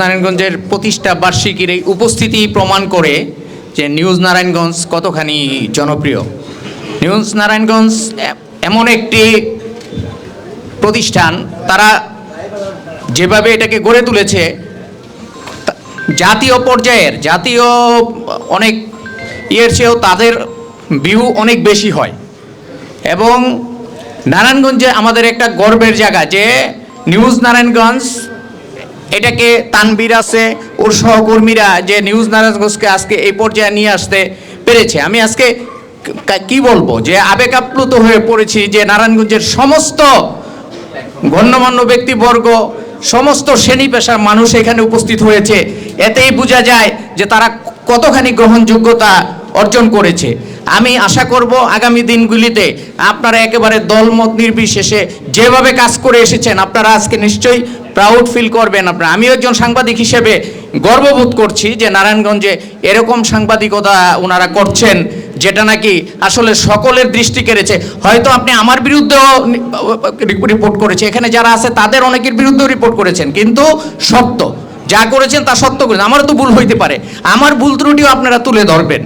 নারায়ণগঞ্জের প্রতিষ্ঠা বার্ষিকীর এই উপস্থিতি প্রমাণ করে যে নিউজ নারায়ণগঞ্জ কতখানি জনপ্রিয়। নিউজ নারায়ণগঞ্জ এমন একটি প্রতিষ্ঠান, তারা যেভাবে এটাকে গড়ে তুলেছে জাতীয় পর্যায়ের, জাতীয় অনেক ইয়ের চেয়েও তাদের ভিউ অনেক বেশি হয়। এবং নারায়ণগঞ্জে আমাদের একটা গর্বের জায়গা যে নিউজ নারায়ণগঞ্জ এটাকে তানবির আছে, ওর সহকর্মীরা যে নিউজ নারায়ণগঞ্জকে আজকে এই পর্যায়ে নিয়ে আসতে পেরেছে। আমি আজকে ক- কি বলব? যে আবেগ আপ্লুত হয়ে পড়েছি যে নারায়ণগঞ্জের সমস্ত গণ্যমান্য ব্যক্তিবর্গ, সমস্ত শ্রেণি পেশার মানুষ এখানে উপস্থিত হয়েছে। এতেই বোঝা যায় যে তারা কতখানি গ্রহণযোগ্যতা অর্জন করেছে। আমি আশা করব আগামী দিনগুলিতে আপনারা একেবারে দলমত নির্বিশেষে যেভাবে কাজ করে এসেছেন, আপনারা আজকে নিশ্চয়ই প্রাউড ফিল করবেন আপনারা। আমিও একজন সাংবাদিক হিসেবে গর্ববোধ করছি যে নারায়ণগঞ্জে এরকম সাংবাদিকতা ওনারা করছেন, যেটা নাকি আসলে সকলের দৃষ্টি কেড়েছে। হয়তো আপনি আমার বিরুদ্ধেও রিপোর্ট করেছে, এখানে যারা আছে তাদের অনেকের বিরুদ্ধেও রিপোর্ট করেছেন, কিন্তু সত্য। যা করেছেন তা সত্য করেছেন, আমারও তো ভুল হইতে পারে। আমার ভুল ত্রুটিও আপনারা তুলে ধরবেন।